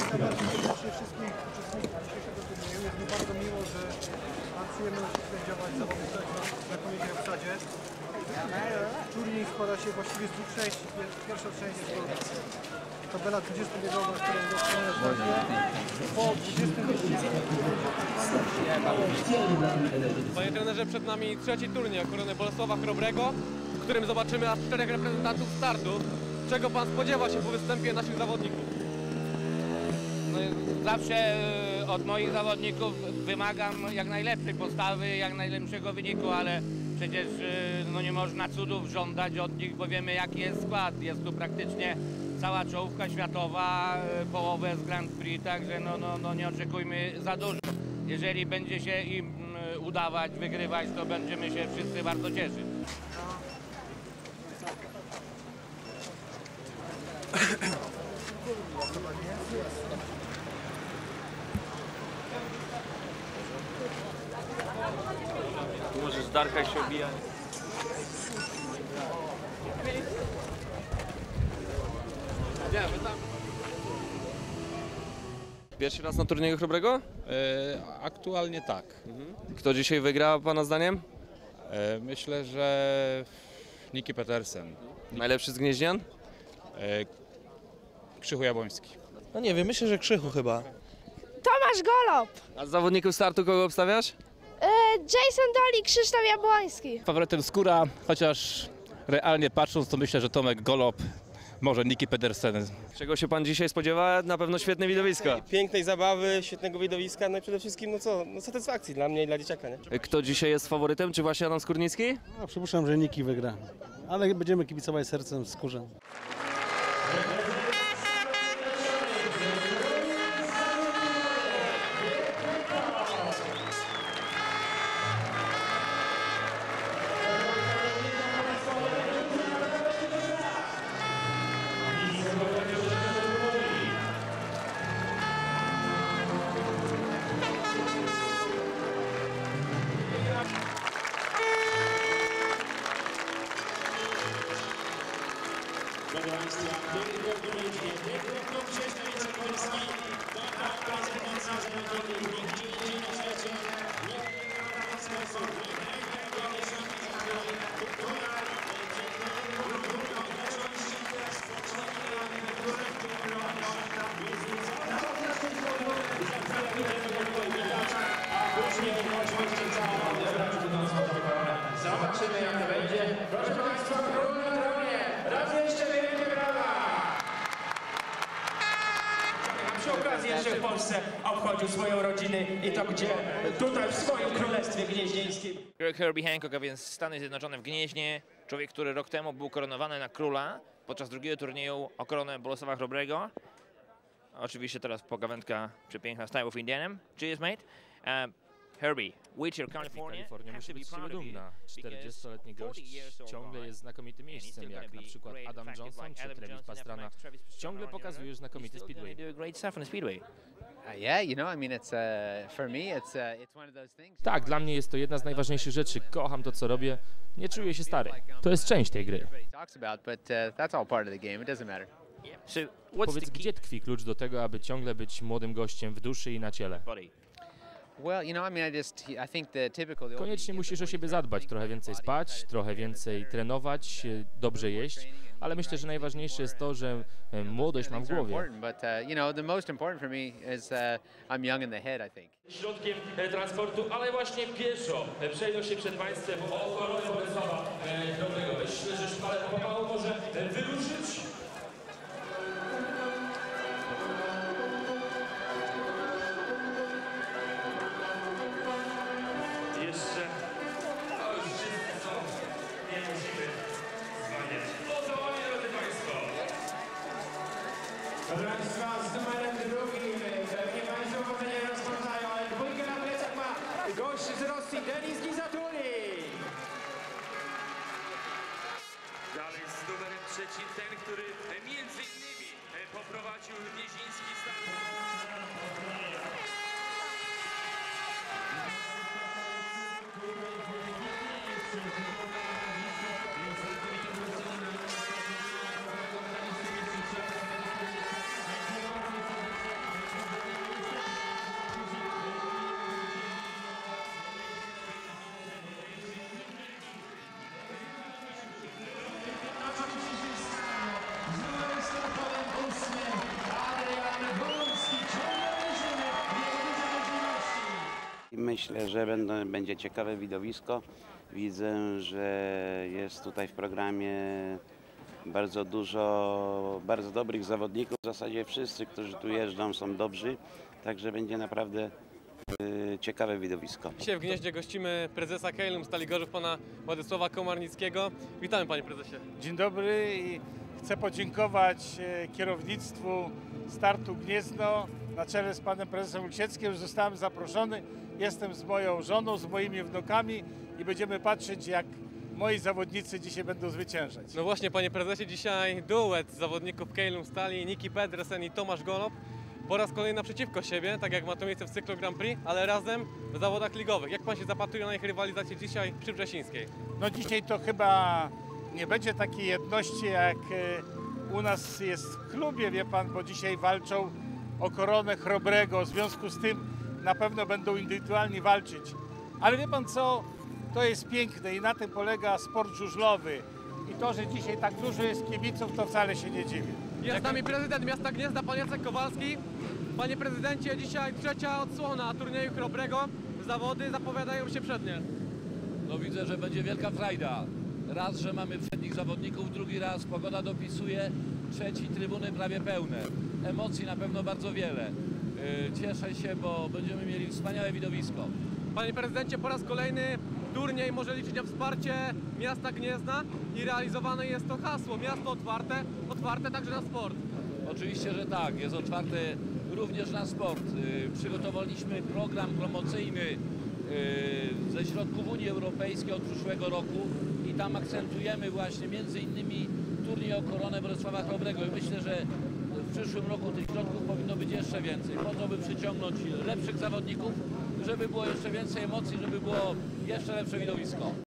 Wszystkich uczestników dzisiejszego turnieju. Jest mi bardzo miło, że przyjemność sędziować zawody na znakomicie w obsadzie. Turniej składa się właściwie z dwóch części. Pier- Pierwsza część jest to tabela 20-biegowa, którą doskonale znacie. Po 20 wyścigu Panie trenerze, przed nami trzeci turniej o koronę Bolesława Chrobrego, w którym zobaczymy aż czterech reprezentantów startu. Czego pan spodziewa się po występie naszych zawodników? No, zawsze e, od moich zawodników wymagam jak najlepszej postawy, jak najlepszego wyniku, ale przecież e, no, nie można cudów żądać od nich, bo wiemy jaki jest skład. Jest tu praktycznie cała czołówka światowa, e, połowę z Grand Prix, także no, no, no, nie oczekujmy za dużo. Jeżeli będzie się im udawać, wygrywać, to będziemy się wszyscy bardzo cieszyć. Tu możesz Darka się obijać. Pierwszy raz na turnieju Chrobrego? E, Aktualnie tak. Kto dzisiaj wygra pana zdaniem? E, Myślę, że Niki Petersen, Najlepszy z Gnieźnian? e, Krzychu Jabłoński. No nie wiem, myślę, że Krzychu chyba. Tomasz Golob, A z zawodników startu kogo obstawiasz? e, Jason Doli, Krzysztof Jabłoński. Faworytem Skóra, chociaż realnie patrząc to myślę, że Tomek Golob, może Niki Pedersen. Czego się pan dzisiaj spodziewa? Na pewno świetne widowisko. Pięknej zabawy, świetnego widowiska, no i przede wszystkim, no co, no satysfakcji dla mnie i dla dzieciaka, nie? Kto dzisiaj jest faworytem? Czy właśnie Adam Skórnicki? No, przypuszczam, że Niki wygra. Ale będziemy kibicować sercem skórze. Jak to będzie. Proszę Państwa, król na tronie. Raz jeszcze wielkie brawa. A przy okazji jeszcze w Polsce obchodził swoją rodzinę i to gdzie? Tutaj w swoim królestwie gnieźnieńskim. Herbie Hancock, a więc Stany Zjednoczone w Gnieźnie. Człowiek, który rok temu był koronowany na króla podczas drugiego turnieju o koronę Bolesława Chrobrego. Oczywiście teraz pogawędka przepiękna z of Indianem. Cheers, mate. Um, Herbie, Whittier, California. Kalifornia musi być z siebie dumna. because 40-letni 40 gość ciągle jest znakomitym miejscem, jak na przykład Adam Johnson czy Travis Pastrana. Ciągle right? znakomity speedway. Tak, dla mnie jest to jedna z najważniejszych rzeczy. Kocham to, co robię. Nie czuję się stary. To jest część tej gry. Uh, Powiedz, gdzie tkwi klucz do tego, aby ciągle być młodym gościem w duszy i na ciele? Koniecznie musisz o siebie zadbać, trochę więcej spać, trochę więcej trenować, e, dobrze jeść, ale myślę, że najważniejsze jest to, że e, młodość mam w głowie. important, but uh, you know, the most important for me is uh, I'm young in the head. I think. Środkiem e, transportu, ale właśnie pieszo przejdą się przed Państwem o Bolesława Chrobrego. Myślę, że szpale pomału może wyruszyć. jeszcze. To już wszyscy są, nie musimy zwalniać. Oto drodzy Państwo. Proszę Państwa, z numerem drugim, pewnie Państwo może nie rozpoznają, ale dwójkę na plecach ma gość z Rosji, Denis Gizatuli. Dalej z numerem trzecim ten, który między innymi poprowadził Nieziński stan. Myślę, że będą, będzie ciekawe widowisko. Widzę, że jest tutaj w programie bardzo dużo bardzo dobrych zawodników. W zasadzie wszyscy, którzy tu jeżdżą są dobrzy, także będzie naprawdę y, ciekawe widowisko. Dzisiaj w Gnieźnie gościmy prezesa Kejlum Stali Gorzów, pana Władysława Komarnickiego. Witamy panie prezesie. Dzień dobry i chcę podziękować e, kierownictwu startu Gniezno na czele z panem prezesem Łysieckim. Zostałem zaproszony, jestem z moją żoną, z moimi wnukami i będziemy patrzeć jak moi zawodnicy dzisiaj będą zwyciężać. No właśnie panie prezesie, dzisiaj duet zawodników Kejlum Stali, Niki Pedresen i Tomasz Golob. Po raz kolejny naprzeciwko siebie, tak jak ma to miejsce w cyklu Grand Prix, ale razem w zawodach ligowych. Jak pan się zapatruje na ich rywalizację dzisiaj przy Wrzesińskiej? No dzisiaj to chyba nie będzie takiej jedności jak e, u nas jest w klubie, wie pan, bo dzisiaj walczą o koronę Chrobrego. W związku z tym na pewno będą indywidualnie walczyć. Ale wie pan co? To jest piękne i na tym polega sport żużlowy. I to, że dzisiaj tak dużo jest kibiców, to wcale się nie dziwię. Jest z nami prezydent miasta Gniezna, pan Jacek Kowalski. Panie prezydencie, dzisiaj trzecia odsłona turnieju Chrobrego. Zawody zapowiadają się przednie. No widzę, że będzie wielka frajda. Raz, że mamy przednich zawodników, drugi raz pogoda dopisuje, trzeci trybuny prawie pełne. Emocji na pewno bardzo wiele. Yy, Cieszę się, bo będziemy mieli wspaniałe widowisko. Panie prezydencie, po raz kolejny turniej może liczyć na wsparcie miasta Gniezna i realizowane jest to hasło miasto otwarte, otwarte także na sport. Oczywiście, że tak, jest otwarte również na sport. Yy, Przygotowaliśmy program promocyjny yy, ze środków Unii Europejskiej od przyszłego roku i tam akcentujemy właśnie między innymi turniej o koronę Wrocławia Chrobrego i myślę, że w przyszłym roku tych środków powinno być jeszcze więcej, po to by przyciągnąć lepszych zawodników, żeby było jeszcze więcej emocji, żeby było jeszcze lepsze widowisko.